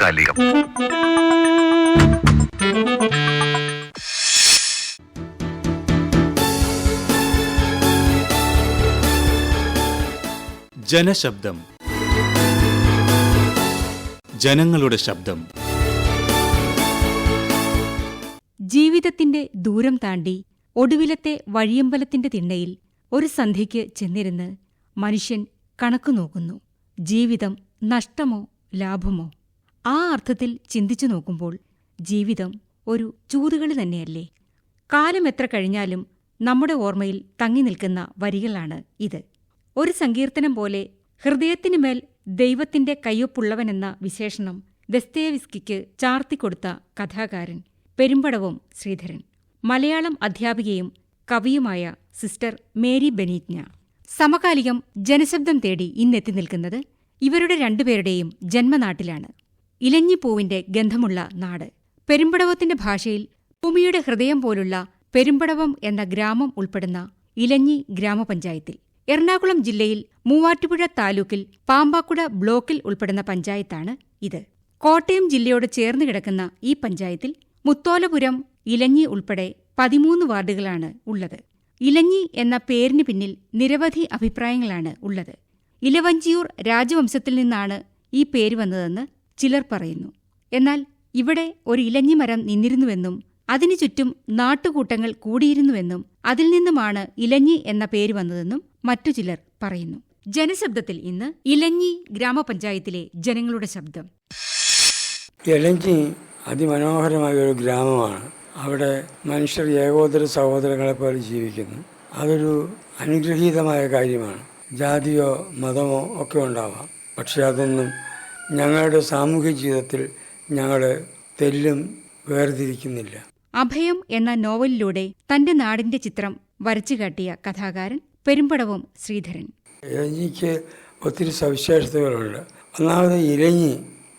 സമകാലികം ജനശബ്ദം. ജനങ്ങളുടെ ശബ്ദം. ജീവിതത്തിന്റെ ദൂരം താണ്ടി ഒടുവിലത്തെ വഴിയമ്പലത്തിന്റെ തിണ്ണയിൽ ഒരു സന്ധ്യയ്ക്ക് ചെന്നിരുന്ന് മനുഷ്യൻ കണക്കു നോക്കുന്നു ജീവിതം നഷ്ടമോ ലാഭമോ? ആ അർത്ഥത്തിൽ ചിന്തിച്ചു നോക്കുമ്പോൾ ജീവിതം ഒരു ചൂതുകളി തന്നെയല്ലേ? കാലം എത്ര കഴിഞ്ഞാലും നമ്മുടെ ഓർമ്മയിൽ തങ്ങി നിൽക്കുന്ന വരികളാണ് ഇത്. ഒരു സങ്കീർത്തനം പോലെ ഹൃദയത്തിനുമേൽ ദൈവത്തിന്റെ കയ്യൊപ്പുള്ളവനെന്ന വിശേഷണം ദസ്തേവിസ്കിക്ക് ചാർത്തിക്കൊടുത്ത കഥാകാരൻ പെരുമ്പടവും ശ്രീധരൻ മലയാളം അധ്യാപികയും കവിയുമായ സിസ്റ്റർ മേരി ബെനീജ്ഞ സമകാലികം ജനശബ്ദം തേടി ഇന്നെത്തി നിൽക്കുന്നത് ഇവരുടെ രണ്ടുപേരുടെയും ജന്മനാട്ടിലാണ്. ഇലഞ്ഞിപ്പൂവിന്റെ ഗന്ധമുള്ള നാട്. പെരുമ്പടവത്തിന്റെ ഭാഷയിൽ ഭൂമിയുടെ ഹൃദയം പോലുള്ള പെരുമ്പടവം എന്ന ഗ്രാമം ഉൾപ്പെടുന്ന ഇലഞ്ഞി ഗ്രാമപഞ്ചായത്തിൽ. എറണാകുളം ജില്ലയിൽ മൂവാറ്റുപുഴ താലൂക്കിൽ പാമ്പാക്കുട ബ്ലോക്കിൽ ഉൾപ്പെടുന്ന പഞ്ചായത്താണ് ഇത്. കോട്ടയം ജില്ലയോട് ചേർന്ന് കിടക്കുന്ന ഈ പഞ്ചായത്തിൽ മുത്തോലപുരം ഇലഞ്ഞി ഉൾപ്പെടെ പതിമൂന്ന് വാർഡുകളാണ് ഉള്ളത്. ഇലഞ്ഞി എന്ന പേരിന് പിന്നിൽ നിരവധി അഭിപ്രായങ്ങളാണ് ഉള്ളത്. ഇലവഞ്ചിയൂർ രാജവംശത്തിൽ നിന്നാണ് ഈ പേര് വന്നതെന്ന് ചിലർ പറയുന്നു എന്നാൽ ഇവിടെ ഒരു ഇലഞ്ഞിമരം നിന്നിരുന്നുവെന്നും അതിനു ചുറ്റും നാട്ടുകൂട്ടങ്ങൾ കൂടിയിരുന്നുവെന്നും അതിൽ നിന്നുമാണ് ഇലഞ്ഞി എന്ന പേര് വന്നതെന്നും മറ്റു ചിലർ പറയുന്നു. ജനശബ്ദത്തിൽ ഇന്ന് ഇലഞ്ഞി ഗ്രാമപഞ്ചായത്തിലെ ജനങ്ങളുടെ ശബ്ദം. ഇലഞ്ഞി അതിമനോഹരമായ ഒരു ഗ്രാമമാണ്. അവിടെ മനുഷ്യർ ഏകോദര സഹോദരങ്ങളെ പോലെ ജീവിക്കുന്നു. അതൊരു അനുഗ്രഹീതമായ കാര്യമാണ്. ജാതിയോ മതമോ ഒക്കെ ഉണ്ടാവാം. പക്ഷെ അതൊന്നും ഞങ്ങളുടെ സാമൂഹ്യ ജീവിതത്തിൽ ഞങ്ങൾ തെല്ലും വേർതിരിക്കുന്നില്ല. അഭയം എന്ന നോവലിലൂടെ തന്റെ നാടിന്റെ ചിത്രം വരച്ചു കാട്ടിയ കഥാകാരൻ പെരുമ്പടവും ശ്രീധരൻ. ഇലഞ്ഞിക്ക് ഒത്തിരി സവിശേഷതകളുണ്ട്. ഒന്നാമത് ഇലഞ്ഞി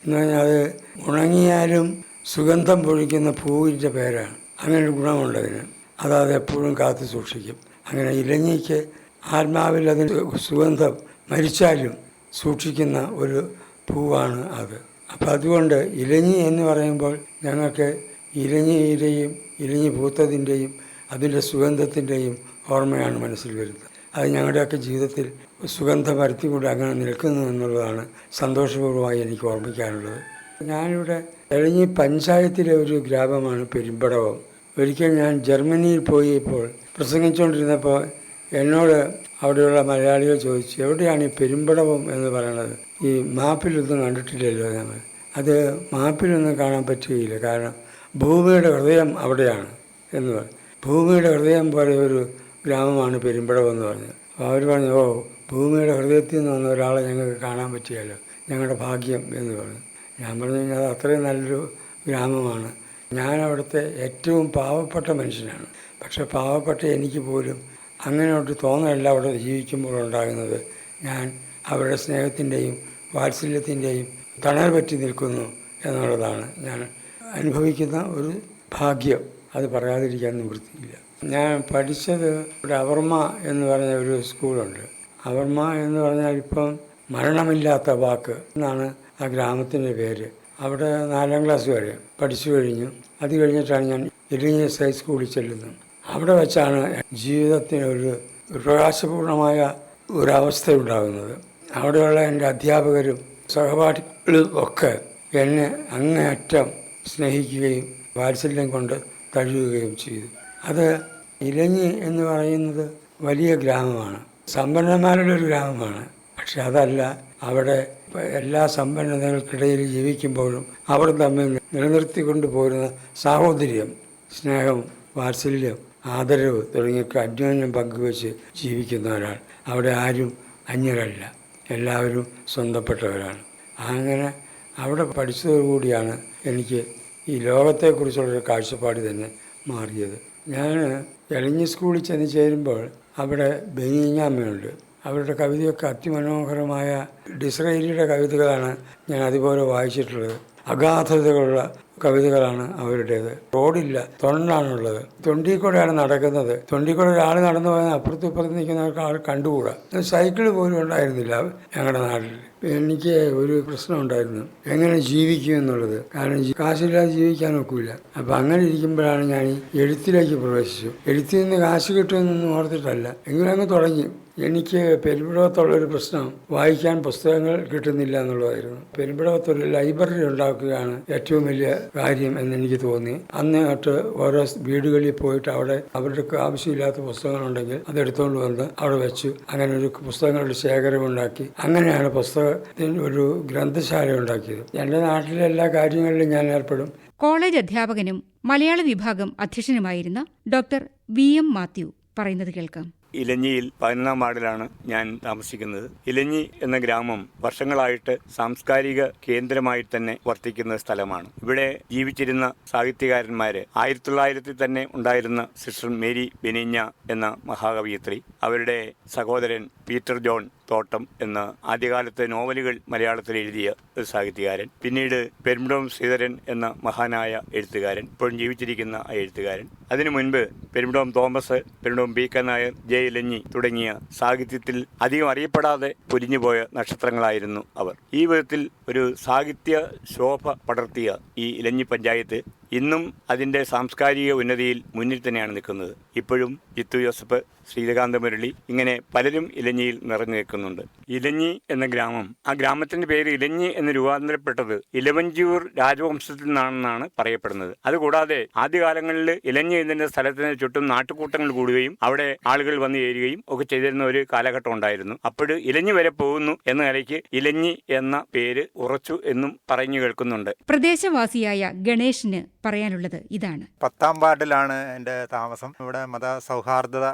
എന്ന് പറഞ്ഞാൽ അത് ഉണങ്ങിയാലും സുഗന്ധം പൊഴിക്കുന്ന പൂവിന്റെ പേരാണ്. അങ്ങനെ ഒരു ഗുണമുണ്ട് അതിന്. അത് അത് എപ്പോഴും കാത്തു സൂക്ഷിക്കും. അങ്ങനെ ഇലഞ്ഞിക്ക് ആത്മാവിൽ അതിന് സുഗന്ധം മരിച്ചാലും സൂക്ഷിക്കുന്ന ഒരു പൂവാണ് അത്. അപ്പം അതുകൊണ്ട് ഇലഞ്ഞി എന്ന് പറയുമ്പോൾ ഞങ്ങൾക്ക് ഇലഞ്ഞിയിലെയും ഇലഞ്ഞി പൂത്തതിന്റെയും അതിന്റെ സുഗന്ധത്തിന്റെയും ഓർമ്മയാണ് മനസ്സിൽ വരുന്നത്. അത് ഞങ്ങളുടെയൊക്കെ ജീവിതത്തിൽ സുഗന്ധം വരുത്തിക്കൊണ്ട് അങ്ങനെ നിൽക്കുന്നു എന്നുള്ളതാണ് സന്തോഷപൂർവമായി എനിക്ക് ഓർമ്മിക്കാനുള്ളത്. ഞാനിവിടെ എളിഞ്ഞി പഞ്ചായത്തിലെ ഒരു ഗ്രാമമാണ് പെരുമ്പടവം. ഒരിക്കൽ ഞാൻ ജർമ്മനിയിൽ പോയപ്പോൾ പ്രസംഗിച്ചുകൊണ്ടിരുന്നപ്പോൾ എന്നോട് അവിടെയുള്ള മലയാളികൾ ചോദിച്ചു എവിടെയാണ് ഈ പെരുമ്പടവം എന്ന് പറയുന്നത്? ഈ മാപ്പിലൊന്നും കണ്ടിട്ടില്ലല്ലോ ഞങ്ങൾ അത് മാപ്പിലൊന്നും കാണാൻ പറ്റുകയില്ല. കാരണം ഭൂമിയുടെ ഹൃദയം അവിടെയാണ് എന്ന് പറഞ്ഞു. ഭൂമിയുടെ ഹൃദയം പോലെ ഒരു ഗ്രാമമാണ് പെരുമ്പടം എന്ന് പറഞ്ഞത്. അവർ പറഞ്ഞു ഓ ഭൂമിയുടെ ഹൃദയത്തിൽ നിന്ന് വന്ന ഒരാളെ ഞങ്ങൾക്ക് കാണാൻ പറ്റിയല്ലോ ഞങ്ങളുടെ ഭാഗ്യം എന്ന് പറഞ്ഞു. ഞാൻ പറഞ്ഞു അത് അത്രയും നല്ലൊരു ഗ്രാമമാണ്. ഞാൻ അവിടുത്തെ ഏറ്റവും പാവപ്പെട്ട മനുഷ്യനാണ്. പക്ഷെ പാവപ്പെട്ട എനിക്ക് പോലും അങ്ങനെ ഒരു തോന്നലല്ല അവിടെ ജീവിക്കുമ്പോൾ ഉണ്ടാകുന്നത്. ഞാൻ അവരുടെ സ്നേഹത്തിന്റെയും വാത്സല്യത്തിന്റെയും തണൽ പറ്റി നിൽക്കുന്നു എന്നുള്ളതാണ് ഞാൻ അനുഭവിക്കുന്ന ഒരു ഭാഗ്യം. അത് പറയാതിരിക്കാൻ നിവൃത്തിയില്ല. ഞാൻ പഠിച്ചത് ഇവിടെ അവർമ്മ എന്ന് പറഞ്ഞ ഒരു സ്കൂളുണ്ട്. അവർമ്മ എന്ന് പറഞ്ഞാൽ ഇപ്പം മരണമില്ലാത്ത വാക്ക് എന്നാണ് ആ ഗ്രാമത്തിന്റെ പേര്. അവിടെ നാലാം ക്ലാസ് വരെ പഠിച്ചു കഴിഞ്ഞു. അത് കഴിഞ്ഞിട്ടാണ് ഞാൻ ഇലിഞ്ഞ ഹൈസ്കൂളിൽ ചെല്ലുന്നത്. അവിടെ വെച്ചാണ് ജീവിതത്തിന് ഒരു പ്രകാശപൂർണമായ ഒരവസ്ഥ ഉണ്ടാകുന്നത് അവിടെയുള്ള എന്റെ അധ്യാപകരും സഹപാഠികളും ഒക്കെ എന്നെ അങ്ങേയറ്റം സ്നേഹിക്കുകയും വാത്സല്യം കൊണ്ട് തഴുകുകയും ചെയ്തു. അത് ഇലഞ്ഞി എന്ന് പറയുന്നത് വലിയ ഗ്രാമമാണ്. സമ്പന്നന്മാരുടെ ഒരു ഗ്രാമമാണ്. പക്ഷെ അതല്ല അവിടെ എല്ലാ സമ്പന്നതകൾക്കിടയിൽ ജീവിക്കുമ്പോഴും അവർ തമ്മിൽ നിലനിർത്തിക്കൊണ്ട് പോരുന്ന സാഹോദര്യം സ്നേഹം വാത്സല്യം ആദരവ് തുടങ്ങിയൊക്കെ അന്യോന്യം പങ്കുവെച്ച് ജീവിക്കുന്ന ഒരാൾ. അവിടെ ആരും അന്യരല്ല. എല്ലാവരും സ്വന്തപ്പെട്ടവരാണ്. അങ്ങനെ അവിടെ പഠിച്ചതോടുകൂടിയാണ് എനിക്ക് ഈ ലോകത്തെക്കുറിച്ചുള്ളൊരു കാഴ്ചപ്പാട് തന്നെ മാറിയത്. ഞാൻ എളിഞ്ഞി സ്കൂളിൽ ചെന്ന് ചേരുമ്പോൾ അവിടെ ബെനിയാമ്മയുണ്ട് അവരുടെ കവിതയൊക്കെ അതിമനോഹരമായ ഡിസ്രൈലിയുടെ കവിതകളാണ് ഞാൻ അതുപോലെ വായിച്ചിട്ടുള്ളത്. അഗാധതകളുള്ള കവിതകളാണ് അവരുടേത്. റോഡില്ല തൊണ്ടാണുള്ളത് തൊണ്ടിയിൽ കൂടെയാണ് നടക്കുന്നത്. തൊണ്ടിയിൽ കൂടെ ഒരാൾ നടന്നു പോയാൽ അപ്പുറത്തും ഇപ്പുറത്ത് നിൽക്കുന്ന ആൾ കണ്ടുകൂടാ. സൈക്കിൾ പോലും ഉണ്ടായിരുന്നില്ല ഞങ്ങളുടെ നാട്ടിൽ എനിക്ക് ഒരു പ്രശ്നം ഉണ്ടായിരുന്നു. എങ്ങനെ ജീവിക്കും എന്നുള്ളത്. കാരണം കാശില്ലാതെ ജീവിക്കാൻ ഒക്കില്ല അപ്പം അങ്ങനെ ഇരിക്കുമ്പോഴാണ് ഞാൻ എഴുത്തിലേക്ക് പ്രവേശിച്ചു എഴുത്തിൽ നിന്ന് കാശ് കിട്ടുമെന്നൊന്നും ഓർത്തിട്ടല്ല. എങ്കിലും അങ്ങ് തുടങ്ങി. എനിക്ക് പെരുമ്പിടവത്തുള്ളൊരു പ്രശ്നം. വായിക്കാൻ പുസ്തകങ്ങൾ കിട്ടുന്നില്ല എന്നുള്ളതായിരുന്നു. പെരുമ്പിടവത്തൊരു ലൈബ്രറി ഉണ്ടാക്കുകയാണ് ഏറ്റവും വലിയ കാര്യം എന്ന് എനിക്ക് തോന്നി. അന്ന് തൊട്ട് ഓരോ വീടുകളിൽ പോയിട്ട് അവിടെ അവരുടെ ആവശ്യമില്ലാത്ത പുസ്തകങ്ങളുണ്ടെങ്കിൽ അതെടുത്തുകൊണ്ട് വന്ന് അവിടെ വെച്ചു. അങ്ങനെ ഒരു പുസ്തകങ്ങളുടെ ശേഖരം ഉണ്ടാക്കി. അങ്ങനെയാണ് പുസ്തകത്തിന് ഒരു ഗ്രന്ഥശാല ഉണ്ടാക്കിയത്. എന്റെ നാട്ടിലെ എല്ലാ കാര്യങ്ങളിലും ഞാൻ ഏർപ്പെടും. കോളേജ് അധ്യാപകനും മലയാള വിഭാഗം അധ്യക്ഷനുമായിരുന്ന ഡോക്ടർ വി എം മാത്യു പറയുന്നത് കേൾക്കാം. ഇലഞ്ഞിയിൽ പതിനൊന്നാം വാർഡിലാണ് ഞാൻ താമസിക്കുന്നത്. ഇലഞ്ഞി എന്ന ഗ്രാമം വർഷങ്ങളായിട്ട് സാംസ്കാരിക കേന്ദ്രമായി തന്നെ വർത്തിക്കുന്ന സ്ഥലമാണ്. ഇവിടെ ജീവിച്ചിരുന്ന സാഹിത്യകാരന്മാര് ആയിരത്തി തൊള്ളായിരത്തിൽ തന്നെ ഉണ്ടായിരുന്ന സിസ്റ്റർ മേരി ബെനിഞ്ഞ എന്ന മഹാകവിയത്രി അവരുടെ സഹോദരൻ പീറ്റർ ജോൺ തോട്ടം എന്ന ആദ്യകാലത്തെ നോവലുകൾ മലയാളത്തിൽ എഴുതിയ ഒരു സാഹിത്യകാരൻ. പിന്നീട് പെരുമ്പടം ശ്രീധരൻ എന്ന മഹാനായ എഴുത്തുകാരൻ ഇപ്പോഴും ജീവിച്ചിരിക്കുന്ന ആ എഴുത്തുകാരൻ. അതിനു മുൻപ് Perumbadam Thomas Perumbadam B K Nair J Elanji തുടങ്ങിയ സാഹിത്യത്തിൽ അധികം അറിയപ്പെടാതെ പൊരിഞ്ഞുപോയ നക്ഷത്രങ്ങളായിരുന്നു അവർ. ഈ വിധത്തിൽ ഒരു സാഹിത്യ ശോഭ പടർത്തിയ ഈ ഇലഞ്ഞി പഞ്ചായത്ത് ഇന്നും അതിന്റെ സാംസ്കാരിക ഉന്നതിയിൽ മുന്നിൽ തന്നെയാണ് നിൽക്കുന്നത്. ഇപ്പോഴും ജിത്തു ജോസഫ് ശ്രീകാന്ത മുരളി ഇങ്ങനെ പലരും ഇലഞ്ഞിയിൽ നിറഞ്ഞു നിൽക്കുന്നുണ്ട്. ഇലഞ്ഞി എന്ന ഗ്രാമം ആ ഗ്രാമത്തിന്റെ പേര് ഇലഞ്ഞി എന്ന് രൂപാന്തരപ്പെട്ടത് ഇലവഞ്ചൂർ രാജവംശത്തിൽ നിന്നാണെന്നാണ് പറയപ്പെടുന്നത്. അതുകൂടാതെ ആദ്യകാലങ്ങളിൽ ഇലഞ്ഞി എന്നതിന്റെ സ്ഥലത്തിന് ചുറ്റും നാട്ടുകൂട്ടങ്ങൾ കൂടുകയും അവിടെ ആളുകൾ വന്നു ചേരുകയും ഒക്കെ ചെയ്തിരുന്ന ഒരു കാലഘട്ടം ഉണ്ടായിരുന്നു. അപ്പോൾ ഇലഞ്ഞി വരെ പോകുന്നു എന്ന നിലയ്ക്ക് ഇലഞ്ഞി എന്ന പേര് ഉറച്ചു എന്നും പറഞ്ഞു കേൾക്കുന്നുണ്ട്. പ്രദേശവാസിയായ ഗണേഷിന് പറയാനുള്ളത് ഇതാണ്. പത്താം വാർഡിലാണ് എന്റെ താമസം. ഇവിടെ മത സൗഹാർദ്ദത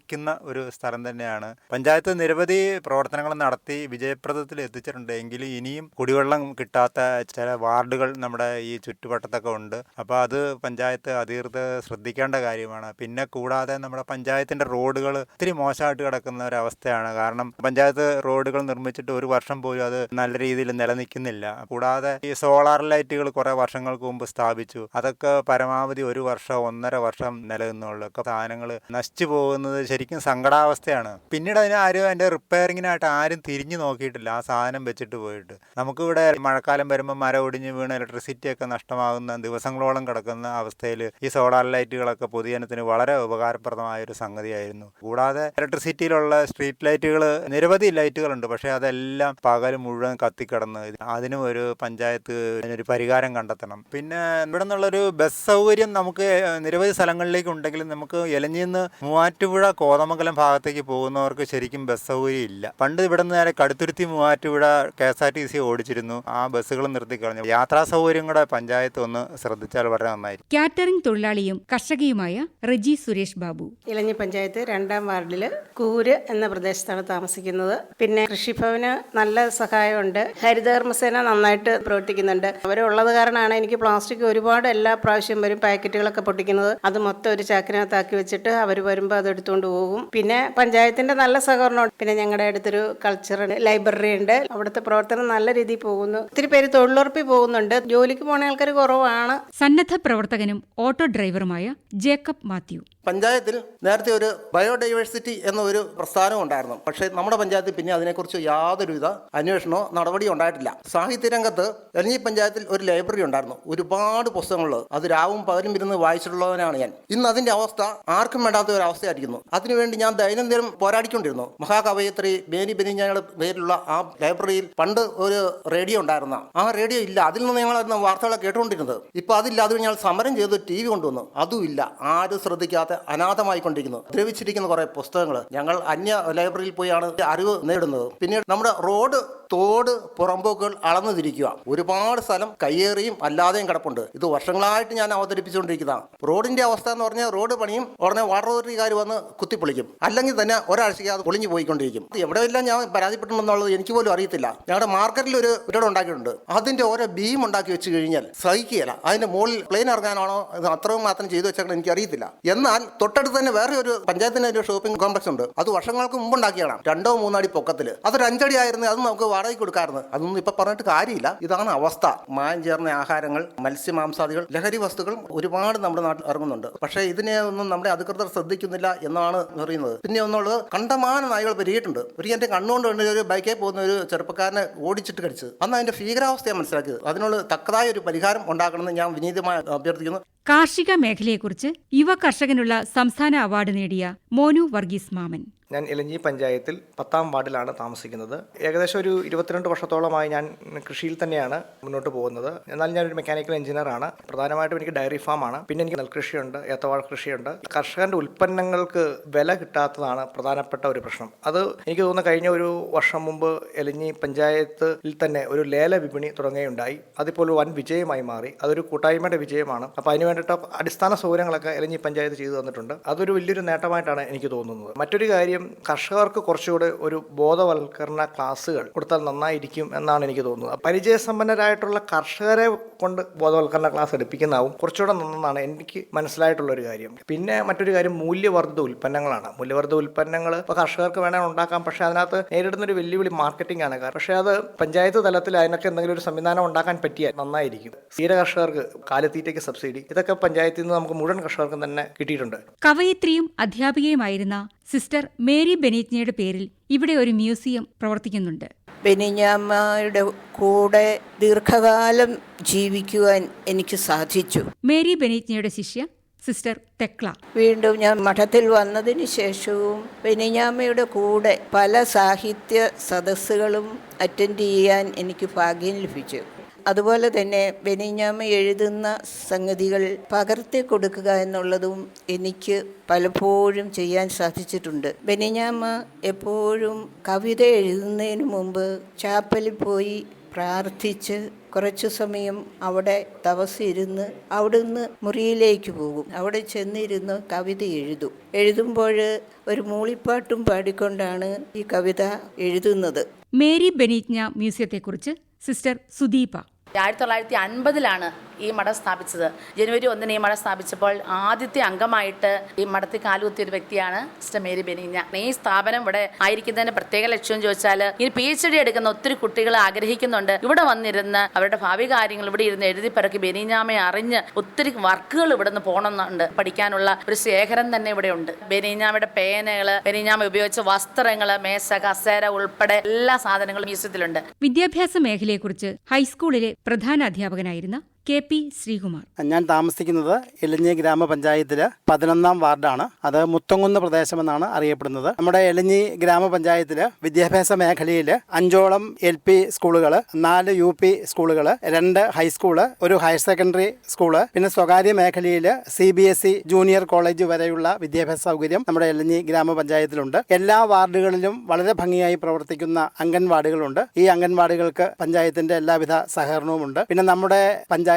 നിലനിൽക്കുന്ന ഒരു സ്ഥലം തന്നെയാണ്. പഞ്ചായത്ത് നിരവധി പ്രവർത്തനങ്ങൾ നടത്തി വിജയപ്രദത്തിൽ എത്തിച്ചിട്ടുണ്ട്. എങ്കിലും ഇനിയും കുടിവെള്ളം കിട്ടാത്ത ചില വാർഡുകൾ നമ്മുടെ ഈ ചുറ്റുവട്ടത്തൊക്കെ ഉണ്ട്. അപ്പോൾ അത് പഞ്ചായത്ത് അധികൃതർ ശ്രദ്ധിക്കേണ്ട കാര്യമാണ്. പിന്നെ കൂടാതെ നമ്മുടെ പഞ്ചായത്തിന്റെ റോഡുകൾ ഒത്തിരി മോശമായിട്ട് കിടക്കുന്ന ഒരവസ്ഥയാണ് കാരണം പഞ്ചായത്ത് റോഡുകൾ നിർമ്മിച്ചിട്ട് ഒരു വർഷം പോലും അത് നല്ല രീതിയിൽ നിലനിൽക്കുന്നില്ല. കൂടാതെ ഈ സോളാർ ലൈറ്റുകൾ കുറേ വർഷങ്ങൾക്ക് മുമ്പ് സ്ഥാപിച്ചു. അതൊക്കെ പരമാവധി ഒരു വർഷം ഒന്നര വർഷം നിലനിന്നുള്ളൂ. ഒക്കെ സാധനങ്ങൾ നശിച്ചു പോകുന്നത് ശരിക്കും സങ്കടാവസ്ഥയാണ്. പിന്നീട് അതിന് ആരും അതിന്റെ റിപ്പയറിങ്ങിനായിട്ട് ആരും തിരിഞ്ഞു നോക്കിയിട്ടില്ല. ആ സാധനം വെച്ചിട്ട് പോയിട്ട്. നമുക്കിവിടെ മഴക്കാലം വരുമ്പോൾ മരം ഒടിഞ്ഞ് വീണ് ഇലക്ട്രിസിറ്റി ഒക്കെ നഷ്ടമാകുന്ന ദിവസങ്ങളോളം കിടക്കുന്ന അവസ്ഥയിൽ ഈ സോളാർ ലൈറ്റുകളൊക്കെ പൊതുജനത്തിന് വളരെ ഉപകാരപ്രദമായ ഒരു സംഗതിയായിരുന്നു. കൂടാതെ ഇലക്ട്രിസിറ്റിയിലുള്ള സ്ട്രീറ്റ് ലൈറ്റുകൾ നിരവധി ലൈറ്റുകളുണ്ട് പക്ഷേ അതെല്ലാം പകൽ മുഴുവൻ കത്തിക്കിടന്ന് അതിനും ഒരു പഞ്ചായത്ത് അതിനൊരു പരിഹാരം കണ്ടെത്തണം. പിന്നെ ഇവിടെ നിന്നുള്ളൊരു ബസ് സൗകര്യം നമുക്ക് നിരവധി സ്ഥലങ്ങളിലേക്ക് ഉണ്ടെങ്കിലും നമുക്ക് എലഞ്ഞിന്ന് മൂവാറ്റുപുഴ കോതമംഗലം ഭാഗത്തേക്ക് പോകുന്നവർക്ക് ശരിക്കും ബസ് സൗകര്യം ഇല്ല. പണ്ട് ഇവിടെ നിന്ന് നേരെ Kaduthuruthy Muvattupuzha K S R T C ഓടിച്ചിരുന്നു. ആ ബസ്സുകൾ നിർത്തിക്കളഞ്ഞു യാത്രാ സൗകര്യം കൂടെ പഞ്ചായത്ത് ഒന്ന് ശ്രദ്ധിച്ചാൽ വളരെ നന്നായിരിക്കും. കാറ്ററിംഗ് തൊഴിലാളിയും കർഷകയുമായ റജി സുരേഷ് ബാബു. ഇലഞ്ഞി പഞ്ചായത്ത് രണ്ടാം വാർഡിൽ കൂര് എന്ന പ്രദേശത്താണ് താമസിക്കുന്നത്. പിന്നെ കൃഷിഭവന് നല്ല സഹായമുണ്ട്. ഹരിതകർമ്മസേന നന്നായിട്ട് പ്രവർത്തിക്കുന്നുണ്ട്. അവരുള്ളത് കാരണമാണ് എനിക്ക് പ്ലാസ്റ്റിക് ഒരുപാട് എല്ലാ പ്രാവശ്യം വരും പാക്കറ്റുകളൊക്കെ പൊട്ടിക്കുന്നത്. അത് മൊത്തം ഒരു ചാക്കിനകത്താക്കി വെച്ചിട്ട് അവർ വരുമ്പോൾ അത് എടുത്തുകൊണ്ട് പോകും പിന്നെ പഞ്ചായത്തിന്റെ നല്ല സഹകരണമുണ്ട്. പിന്നെ ഞങ്ങളുടെ അടുത്തൊരു കൾച്ചറൽ ലൈബ്രറി ഉണ്ട്. അവിടുത്തെ പ്രവർത്തനം നല്ല രീതിയിൽ പോകുന്നു. ഒത്തിരി പേര് തൊഴിലുറപ്പിൽ പോകുന്നുണ്ട്. ജോലിക്ക് പോണ ആൾക്കാർ കുറവാണ്. സന്നദ്ധ പ്രവർത്തകനും ഓട്ടോ ഡ്രൈവറുമായ ജേക്കബ് മാത്യു. പഞ്ചായത്തിൽ നേരത്തെ ഒരു ബയോഡൈവേഴ്സിറ്റി എന്ന ഒരു പ്രസ്ഥാനം ഉണ്ടായിരുന്നു. പക്ഷേ നമ്മുടെ പഞ്ചായത്തിൽ പിന്നെ അതിനെക്കുറിച്ച് യാതൊരുവിധ അന്വേഷണമോ നടപടിയോ ഉണ്ടായിട്ടില്ല. സാഹിത്യരംഗത്ത് എലഞ്ഞി പഞ്ചായത്തിൽ ഒരു ലൈബ്രറി ഉണ്ടായിരുന്നു. ഒരുപാട് പുസ്തകങ്ങൾ അത് രാവും പകലും ഇരുന്ന് വായിച്ചിട്ടുള്ളവനാണ് ഞാൻ. ഇന്ന് അതിന്റെ അവസ്ഥ ആർക്കും വേണ്ടാത്ത ഒരു അവസ്ഥയായിരിക്കുന്നു. അതിനുവേണ്ടി ഞാൻ ദൈനംദിനം പോരാടിക്കൊണ്ടിരുന്നു. മഹാകവയത്രി ബേനി ബെനിഞ്ഞയുടെ പേരിലുള്ള ആ ലൈബ്രറിയിൽ പണ്ട് ഒരു റേഡിയോ ഉണ്ടായിരുന്ന. ആ റേഡിയോ ഇല്ല. അതിൽ നിന്ന് ഞങ്ങൾ അന്ന് വാർത്തകളെ കേട്ടുകൊണ്ടിരുന്നത്. ഇപ്പൊ അതില്ല. അത് ഞങ്ങൾ സമരം ചെയ്ത്. ടി വി കൊണ്ടുവന്നു. അതുമില്ല ആരും ശ്രദ്ധിക്കാതെ അനാഥമായിക്കൊണ്ടിരിക്കുന്നു. ദ്രവിച്ചിരിക്കുന്ന കുറെ പുസ്തകങ്ങൾ ഞങ്ങൾ അന്യ ലൈബ്രറിയിൽ പോയാണ് അറിവ് നേടുന്നത്. പിന്നീട് നമ്മുടെ റോഡ് തോട് പുറമ്പോക്കുകൾ അളന്നു തിരിക്കുക. ഒരുപാട് സ്ഥലം കയ്യേറിയും അല്ലാതെയും കിടപ്പുണ്ട്. ഇത് വർഷങ്ങളായിട്ട് ഞാൻ അവതരിപ്പിച്ചുകൊണ്ടിരിക്കുന്നതാണ്. റോഡിന്റെ അവസ്ഥ എന്ന് പറഞ്ഞാൽ റോഡ് പണിയും ഉടനെ വാട്ടർ അതോറിറ്റിക്കാർ വന്ന് കുത്തിപ്പൊളിക്കും. അല്ലെങ്കിൽ തന്നെ ഒരാഴ്ചയ്ക്ക് അത് പൊളിഞ്ഞു പോയിക്കൊണ്ടിരിക്കും. എവിടെയെല്ലാം ഞാൻ പരാതിപ്പെട്ടുണ്ടെന്നുള്ളത് എനിക്ക് പോലും അറിയത്തില്ല. ഞങ്ങളുടെ മാർക്കറ്റിൽ ഒരു ഇടം ഉണ്ടാക്കിയിട്ടുണ്ട്. അതിന്റെ ഓരോ ബീം ഉണ്ടാക്കി വെച്ച് കഴിഞ്ഞാൽ സഹിക്കുകയില്ല. അതിന്റെ മുകളിൽ പ്ലെയിൻ ഇറങ്ങാനാണോ ഇത് അത്രയും മാത്രം ചെയ്തു വെച്ചാൽ എനിക്ക് അറിയത്തില്ല. എന്നാൽ തൊട്ടടുത്ത് തന്നെ വേറെ ഒരു പഞ്ചായത്തിന്റെ ഒരു ഷോപ്പിംഗ് കോംപ്ലക്സ് ഉണ്ട്. അത് വർഷങ്ങൾക്ക് മുമ്പ് ഉണ്ടാക്കിയാണ് രണ്ടോ മൂന്നടി പൊക്കത്തിൽ അതൊരു അഞ്ചടി ആയിരുന്നു അത് നമുക്ക് വാടകയ്ക്ക് കൊടുക്കാറുണ്ട്. അതൊന്നും ഇപ്പൊ പറഞ്ഞിട്ട് കാര്യമില്ല. ഇതാണ് അവസ്ഥ. മായം ചേർന്ന ആഹാരങ്ങൾ മത്സ്യമാംസാദികൾ ലഹരി വസ്തുക്കൾ ഒരുപാട് നമ്മുടെ നാട്ടിൽ ഇറങ്ങുന്നുണ്ട്. പക്ഷേ ഇതിനെ ഒന്നും നമ്മുടെ അധികൃതർ ശ്രദ്ധിക്കുന്നില്ല എന്നാണ് പറയുന്നത്. പിന്നെ ഒന്നുള്ളത് കണ്ടമാന നായകൾ പെരുകിയിട്ടുണ്ട്. ഒരു എന്റെ കണ്ണുകൊണ്ട് കണ്ട് ഒരു ബൈക്കിൽ പോകുന്ന ഒരു ചെറുപ്പക്കാരനെ ഓടിച്ചിട്ട് കടിച്ചത് അന്ന് അതിന്റെ ഭീകരാവസ്ഥയാണ് മനസ്സിലാക്കിയത്. അതിനുള്ള തക്കതായ ഒരു പരിഹാരം ഉണ്ടാക്കണമെന്ന് ഞാൻ വിനീതമായി അഭ്യർത്ഥിക്കുന്നു. കാർഷിക മേഖലയെക്കുറിച്ച് യുവ കർഷകനുള്ള സംസ്ഥാന അവാർഡ് നേടിയ മോനു വർഗീസ് മാമൻ. ഞാൻ എലഞ്ചി പഞ്ചായത്തിൽ പത്താം വാർഡിലാണ് താമസിക്കുന്നത്. ഏകദേശം ഒരു ഇരുപത്തിരണ്ട് വർഷത്തോളമായി ഞാൻ കൃഷിയിൽ തന്നെയാണ് മുന്നോട്ട് പോകുന്നത്. എന്നാൽ ഞാനൊരു മെക്കാനിക്കൽ എഞ്ചിനീയറാണ് പ്രധാനമായിട്ടും എനിക്ക് ഡയറി ഫാമാണ് പിന്നെ എനിക്ക് നെൽകൃഷിയുണ്ട് ഏത്തവാഴ കൃഷിയുണ്ട്. കർഷകന്റെ ഉൽപ്പന്നങ്ങൾക്ക് വില കിട്ടാത്തതാണ് പ്രധാനപ്പെട്ട ഒരു പ്രശ്നം. അത് എനിക്ക് തോന്നുന്നു കഴിഞ്ഞ ഒരു വർഷം മുമ്പ് എലഞ്ഞി പഞ്ചായത്തിൽ തന്നെ ഒരു ലേല വിപണി തുടങ്ങുകയുണ്ടായി. അതിപ്പോൾ വൻ വിജയമായി മാറി. അതൊരു കൂട്ടായ്മയുടെ വിജയമാണ്. അപ്പോൾ അതിന് വേണ്ടിയിട്ട് അടിസ്ഥാന സൗകര്യങ്ങളൊക്കെ എലഞ്ഞി പഞ്ചായത്ത് ചെയ്തു തന്നിട്ടുണ്ട്. അതൊരു വലിയൊരു നേട്ടമായിട്ടാണ് എനിക്ക് തോന്നുന്നത്. മറ്റൊരു കാര്യം കർഷകർക്ക് കുറച്ചുകൂടെ ഒരു ബോധവൽക്കരണ ക്ലാസ്സുകൾ കൊടുത്താൽ നന്നായിരിക്കും എന്നാണ് എനിക്ക് തോന്നുന്നത്. പരിചയസമ്പന്നരായിട്ടുള്ള കർഷകരെ കൊണ്ട് ബോധവൽക്കരണ ക്ലാസ് എടുപ്പിക്കുന്നതാവും കുറച്ചുകൂടെ നന്നാണ് എനിക്ക് മനസ്സിലായിട്ടുള്ള ഒരു കാര്യം. പിന്നെ മറ്റൊരു കാര്യം മൂല്യവർദ്ധിത ഉൽപ്പന്നങ്ങളാണ്. മൂല്യവർദ്ധിത ഉൽപ്പന്നങ്ങൾ ഇപ്പോൾ കർഷകർക്ക് വേണേൽ ഉണ്ടാക്കാം. പക്ഷേ അതിനകത്ത് നേരിടുന്ന ഒരു വെല്ലുവിളി മാർക്കറ്റിംഗ് ആണ്. പക്ഷേ അത് പഞ്ചായത്ത് തലത്തിൽ അതിനൊക്കെ എന്തെങ്കിലും ഒരു സംവിധാനം ഉണ്ടാക്കാൻ പറ്റിയാൽ നന്നായിരിക്കും. ക്ഷീര കർഷകർക്ക് കാലത്തീറ്റയ്ക്ക് സബ്സിഡി ഇതൊക്കെ പഞ്ചായത്തിൽ നിന്ന് നമുക്ക് മുഴുവൻ കർഷകർക്കും തന്നെ കിട്ടിയിട്ടുണ്ട്. കവയിത്രിയും അധ്യാപികയുമായിരുന്ന സിസ്റ്റർ മേരി ബെനീജ്ഞയുടെ പേരിൽ ഇവിടെ ഒരു മ്യൂസിയം പ്രവർത്തിക്കുന്നുണ്ട്. ബെനിഞ്ഞാമ്മയുടെ കൂടെ ദീർഘകാലം ജീവിക്കുവാൻ എനിക്ക് സാധിച്ചു. മേരി ബെനീജ്ഞയുടെ ശിഷ്യ സിസ്റ്റർ തെക്ല. വീണ്ടും ഞാൻ മഠത്തിൽ വന്നതിന് ശേഷവും ബെനിഞ്ഞാമ്മയുടെ കൂടെ പല സാഹിത്യ സദസ്സുകളും അറ്റൻഡ് ചെയ്യാൻ എനിക്ക് ഭാഗ്യം ലഭിച്ചു. അതുപോലെ തന്നെ ബെനിഞ്ഞാമ എഴുതുന്ന സംഗതികൾ പകർത്തി കൊടുക്കുക എന്നുള്ളതും എനിക്ക് പലപ്പോഴും ചെയ്യാൻ സാധിച്ചിട്ടുണ്ട്. ബെനിഞ്ഞാമ എപ്പോഴും കവിത എഴുതുന്നതിന് മുമ്പ് ചാപ്പലിൽ പോയി പ്രാർത്ഥിച്ച് കുറച്ചു സമയം അവിടെ തപസ്സിരുന്ന് അവിടുന്ന് മുറിയിലേക്ക് പോകും. അവിടെ ചെന്നിരുന്ന് കവിത എഴുതും. എഴുതുമ്പോൾ ഒരു മൂളിപ്പാട്ടും പാടിക്കൊണ്ടാണ് ഈ കവിത എഴുതുന്നത്. മേരി ബെനിജ്ഞ മ്യൂസിയത്തെക്കുറിച്ച് സിസ്റ്റർ സുദീപ. ആയിരത്തി തൊള്ളായിരത്തി അൻപതിലാണ് ഈ മഠം സ്ഥാപിച്ചത്. ജനുവരി ഒന്നിന് ഈ മഠം സ്ഥാപിച്ചപ്പോൾ ആദ്യത്തെ അംഗമായിട്ട് ഈ മഠത്തിൽ കാലുകുത്തിയ ഒരു വ്യക്തിയാണ് സിസ്റ്റർ മേരി ബെനിഞ്ഞ. ഈ സ്ഥാപനം ഇവിടെ ആയിരിക്കുന്നതിന്റെ പ്രത്യേക ലക്ഷ്യം ചോദിച്ചാൽ ഇനി പി എച്ച് ഡി എടുക്കുന്ന ഒത്തിരി കുട്ടികൾ ആഗ്രഹിക്കുന്നുണ്ട്. ഇവിടെ വന്നിരുന്ന് അവരുടെ ഭാവി കാര്യങ്ങൾ ഇവിടെ ഇരുന്ന് എഴുതി പിറക്കി ബെനിഞ്ഞാമയെ അറിഞ്ഞ് ഒത്തിരി വർക്കുകൾ ഇവിടെ നിന്ന് പോകണമെന്നുണ്ട്. പഠിക്കാനുള്ള ഒരു ശേഖരം തന്നെ ഇവിടെ ഉണ്ട്. ബെനിഞ്ഞാമയുടെ പേനകൾ ബെനിഞ്ഞാമ ഉപയോഗിച്ച വസ്ത്രങ്ങൾ മേശ കസേര ഉൾപ്പെടെ എല്ലാ സാധനങ്ങളും മ്യൂസിയത്തിലുണ്ട്. വിദ്യാഭ്യാസ മേഖലയെക്കുറിച്ച് ഹൈസ്കൂളിലെ പ്രധാന അധ്യാപകനായിരുന്ന കെ പി ശ്രീകുമാർ. ഞാൻ താമസിക്കുന്നത് എലിഞ്ഞി ഗ്രാമപഞ്ചായത്തിലെ പതിനൊന്നാം വാർഡാണ്. അത് മുത്തങ്കുന്ന് പ്രദേശമെന്നാണ് അറിയപ്പെടുന്നത്. നമ്മുടെ എലിഞ്ഞി ഗ്രാമപഞ്ചായത്തിൽ വിദ്യാഭ്യാസ മേഖലയിൽ അഞ്ചോളം എൽ പി സ്കൂളുകൾ നാല് യു പി സ്കൂളുകൾ രണ്ട് ഹൈസ്കൂൾ ഒരു ഹയർ സെക്കൻഡറി സ്കൂൾ പിന്നെ സ്വകാര്യ മേഖലയിൽ C B S E junior college വരെയുള്ള വിദ്യാഭ്യാസ സൗകര്യം നമ്മുടെ എലിഞ്ഞി ഗ്രാമപഞ്ചായത്തിലുണ്ട്. എല്ലാ വാർഡുകളിലും വളരെ ഭംഗിയായി പ്രവർത്തിക്കുന്ന അംഗൻവാടികളുണ്ട്. ഈ അംഗൻവാടികൾക്ക് പഞ്ചായത്തിന്റെ എല്ലാവിധ സഹകരണവുമുണ്ട്. പിന്നെ നമ്മുടെ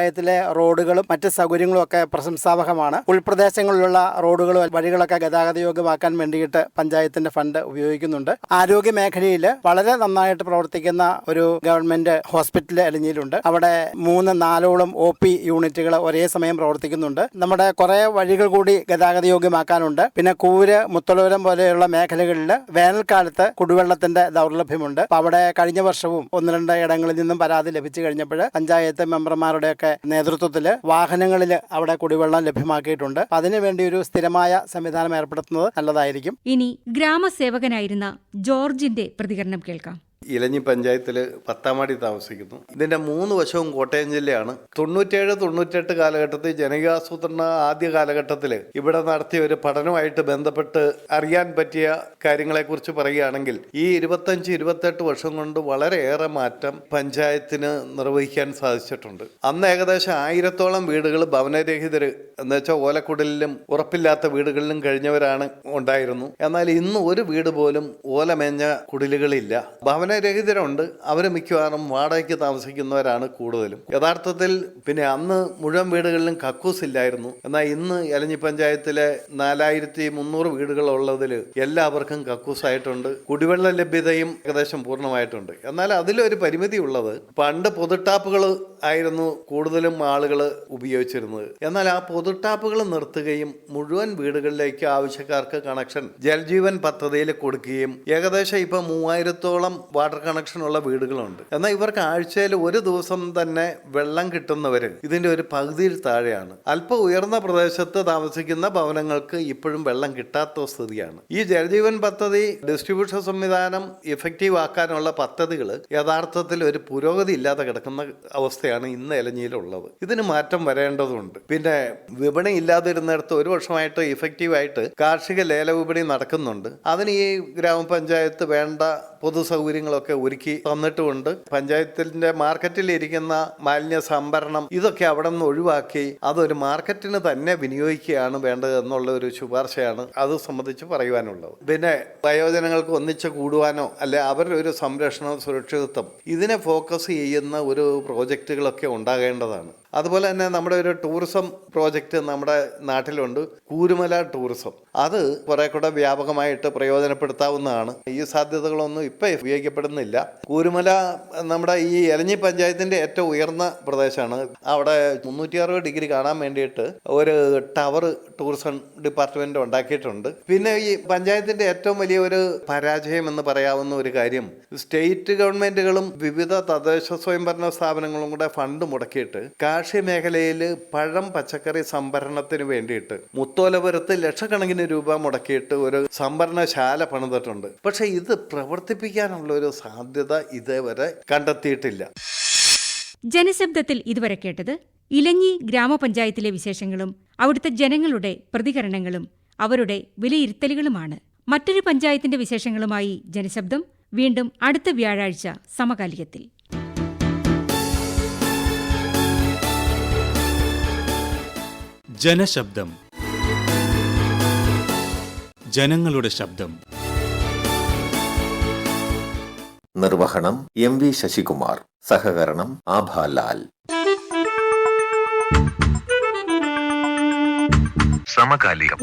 പഞ്ചായത്തിലെ റോഡുകളും മറ്റ് സൗകര്യങ്ങളും ഒക്കെ പ്രശംസാവഹമാണ്. ഉൾപ്രദേശങ്ങളിലുള്ള റോഡുകളും വഴികളൊക്കെ ഗതാഗത യോഗ്യമാക്കാൻ വേണ്ടിയിട്ട് പഞ്ചായത്തിന്റെ ഫണ്ട് ഉപയോഗിക്കുന്നുണ്ട്. ആരോഗ്യ മേഖലയിൽ വളരെ നന്നായിട്ട് പ്രവർത്തിക്കുന്ന ഒരു ഗവൺമെന്റ് ഹോസ്പിറ്റൽ എലഞ്ഞിയിലുണ്ട്. അവിടെ മൂന്ന് നാലോളം ഒ പി യൂണിറ്റുകൾ ഒരേ സമയം പ്രവർത്തിക്കുന്നുണ്ട്. നമ്മുടെ കുറെ വഴികൾ കൂടി ഗതാഗത യോഗ്യമാക്കാനുണ്ട് പിന്നെ കൂര് മുത്തലോരം പോലെയുള്ള മേഖലകളിൽ വേനൽക്കാലത്ത് കുടിവെള്ളത്തിന്റെ ദൗർലഭ്യമുണ്ട്. അവിടെ കഴിഞ്ഞ വർഷവും ഒന്ന് രണ്ട് ഇടങ്ങളിൽ നിന്നും പരാതി ലഭിച്ചു കഴിഞ്ഞപ്പോൾ പഞ്ചായത്ത് മെമ്പർമാരുടെയൊക്കെ നേതൃത്വത്തിൽ വാഹനങ്ങളിൽ അവിടെ കുടിവെള്ളം ലഭ്യമാക്കിയിട്ടുണ്ട്. അതിനുവേണ്ടി ഒരു സ്ഥിരമായ സംവിധാനം ഏർപ്പെടുത്തുന്നത് നല്ലതായിരിക്കും. ഇനി ഗ്രാമസേവകനായിരുന്ന ജോർജിന്റെ പ്രതികരണം കേൾക്കാം. ഇലഞ്ഞി പഞ്ചായത്തിൽ പത്താമാടി താമസിക്കുന്നു. ഇതിന്റെ മൂന്ന് വശവും കോട്ടയം ജില്ലയാണ്. തൊണ്ണൂറ്റേഴ് തൊണ്ണൂറ്റെട്ട് കാലഘട്ടത്തിൽ ജനകീയാസൂത്രണ ആദ്യ കാലഘട്ടത്തിൽ ഇവിടെ നടത്തിയ ഒരു പഠനമായിട്ട് ബന്ധപ്പെട്ട് അറിയാൻ പറ്റിയ കാര്യങ്ങളെക്കുറിച്ച് പറയുകയാണെങ്കിൽ ഈ ഇരുപത്തഞ്ച് ഇരുപത്തെട്ട് വർഷം കൊണ്ട് വളരെയേറെ മാറ്റം പഞ്ചായത്തിന് നിർവഹിക്കാൻ സാധിച്ചിട്ടുണ്ട്. അന്ന് ഏകദേശം ആയിരത്തോളം വീടുകൾ ഭവനരഹിതർ എന്ന് വെച്ചാൽ ഓലക്കുടലിലും ഉറപ്പില്ലാത്ത വീടുകളിലും കഴിഞ്ഞവരാണ് ഉണ്ടായിരുന്നു. എന്നാൽ ഇന്ന് ഒരു വീട് പോലും ഓലമേഞ്ഞ കുടിലുകളില്ല. ഭവനരഹിതരുണ്ട് അവർ മിക്കവാറും വാടകയ്ക്ക് താമസിക്കുന്നവരാണ് കൂടുതലും. യഥാർത്ഥത്തിൽ പിന്നെ അന്ന് മുഴുവൻ വീടുകളിലും കക്കൂസ് ഇല്ലായിരുന്നു. എന്നാൽ ഇന്ന് എലഞ്ഞി പഞ്ചായത്തിലെ നാലായിരത്തി മുന്നൂറ് വീടുകളുള്ളതിൽ എല്ലാവർക്കും കക്കൂസായിട്ടുണ്ട്. കുടിവെള്ള ലഭ്യതയും ഏകദേശം പൂർണമായിട്ടുണ്ട്. എന്നാൽ അതിലൊരു പരിമിതി ഉള്ളത് പണ്ട് പൊതുട്ടാപ്പുകൾ ആയിരുന്നു കൂടുതലും ആളുകൾ ഉപയോഗിച്ചിരുന്നത്. എന്നാൽ ആ പൊതുട്ടാപ്പുകൾ നിർത്തുകയും മുഴുവൻ വീടുകളിലേക്ക് ആവശ്യക്കാർക്ക് കണക്ഷൻ ജൽജീവൻ പദ്ധതിയിൽ കൊടുക്കുകയും ഏകദേശം ഇപ്പം മൂവായിരത്തോളം വാട്ടർ കണക്ഷൻ ഉള്ള വീടുകളുണ്ട്. എന്നാൽ ഇവർക്ക് ആഴ്ചയിൽ ഒരു ദിവസം തന്നെ വെള്ളം കിട്ടുന്നവർ ഇതിന്റെ ഒരു പകുതിയിൽ താഴെയാണ്. അല്പം ഉയർന്ന പ്രദേശത്ത് താമസിക്കുന്ന ഭവനങ്ങൾക്ക് ഇപ്പോഴും വെള്ളം കിട്ടാത്ത സ്ഥിതിയാണ്. ഈ ജലജീവൻ പദ്ധതി ഡിസ്ട്രിബ്യൂഷൻ സംവിധാനം ഇഫക്റ്റീവ് ആക്കാനുള്ള പദ്ധതികൾ യഥാർത്ഥത്തിൽ ഒരു പുരോഗതി ഇല്ലാതെ കിടക്കുന്ന അവസ്ഥയാണ് ഇന്ന് എലഞ്ഞിയിലുള്ളത്. ഇതിന് മാറ്റം വരേണ്ടതുണ്ട്. പിന്നെ വിപണി ഇല്ലാതിരുന്നിടത്ത് ഒരു വർഷമായിട്ട് ഇഫക്റ്റീവായിട്ട് കാർഷിക ലേല വിപണി നടക്കുന്നുണ്ട്. അതിന് ഈ ഗ്രാമപഞ്ചായത്ത് വേണ്ട പൊതു സൗകര്യങ്ങളൊക്കെ ഒരുക്കി തന്നിട്ടുമുണ്ട്. പഞ്ചായത്തിന്റെ മാർക്കറ്റിൽ ഇരിക്കുന്ന മാലിന്യ സംഭരണം ഇതൊക്കെ അവിടെ നിന്ന് ഒഴിവാക്കി അതൊരു മാർക്കറ്റിന് തന്നെ വിനിയോഗിക്കുകയാണ് വേണ്ടത് എന്നുള്ള ഒരു ശുപാർശയാണ് അത് സംബന്ധിച്ച് പറയുവാനുള്ളത്. പിന്നെ വയോജനങ്ങൾക്ക് ഒന്നിച്ച് കൂടുവാനോ അല്ലെ അവരുടെ ഒരു സംരക്ഷണം സുരക്ഷിതത്വം ഇതിനെ ഫോക്കസ് ചെയ്യുന്ന ഒരു പ്രോജക്റ്റുകളൊക്കെ ഉണ്ടാകേണ്ടതാണ്. അതുപോലെ തന്നെ നമ്മുടെ ഒരു ടൂറിസം പ്രോജക്റ്റ് നമ്മുടെ നാട്ടിലുണ്ട് കൂരുമല ടൂറിസം. അത് കുറെ കൂടെ വ്യാപകമായിട്ട് പ്രയോജനപ്പെടുത്താവുന്നതാണ്. ഈ സാധ്യതകളൊന്നും ഇപ്പം ഉപയോഗിക്കപ്പെടുന്നില്ല കൂരുമല നമ്മുടെ ഈ എലഞ്ഞി പഞ്ചായത്തിന്റെ ഏറ്റവും ഉയർന്ന പ്രദേശമാണ്. അവിടെ മുന്നൂറ്റി അറുപത് ഡിഗ്രി കാണാൻ വേണ്ടിയിട്ട് ഒരു ടവർ ടൂറിസം ഡിപ്പാർട്ട്മെന്റ് ഉണ്ടാക്കിയിട്ടുണ്ട്. പിന്നെ ഈ പഞ്ചായത്തിന്റെ ഏറ്റവും വലിയ ഒരു പരാജയം എന്ന് പറയാവുന്ന ഒരു കാര്യം സ്റ്റേറ്റ് ഗവൺമെന്റുകളും വിവിധ തദ്ദേശ സ്വയംഭരണ സ്ഥാപനങ്ങളും കൂടെ ഫണ്ട് മുടക്കിയിട്ട് കാർഷിക മേഖലയിൽ പഴം പച്ചക്കറി സംഭരണത്തിന് വേണ്ടിയിട്ട് മുത്തോലപുരത്ത് ലക്ഷക്കണക്കിന് രൂപ മുടക്കിയിട്ട് ഒരു സംഭരണശാല പണിതിട്ടുണ്ട്. പക്ഷെ ഇത് പ്രവർത്തിപ്പിക്കാനുള്ള സാധ്യത ഇതേവരെ കണ്ടെത്തിയിട്ടില്ല. ജനശബ്ദത്തിൽ ഇതുവരെ കേട്ടത് ഇലഞ്ഞി ഗ്രാമപഞ്ചായത്തിലെ വിശേഷങ്ങളും അവിടുത്തെ ജനങ്ങളുടെ പ്രതികരണങ്ങളും അവരുടെ വിലയിരുത്തലുകളുമാണ്. മറ്റൊരു പഞ്ചായത്തിന്റെ വിശേഷങ്ങളുമായി ജനശബ്ദം വീണ്ടും അടുത്ത വ്യാഴാഴ്ച സമകാലികത്തിൽ. ജനശബ്ദം. ജനങ്ങളുടെ ശബ്ദം. നിർവഹണം എം വി ശശികുമാർ. സഹകരണം ആഭാലാൽ സമകാലികം.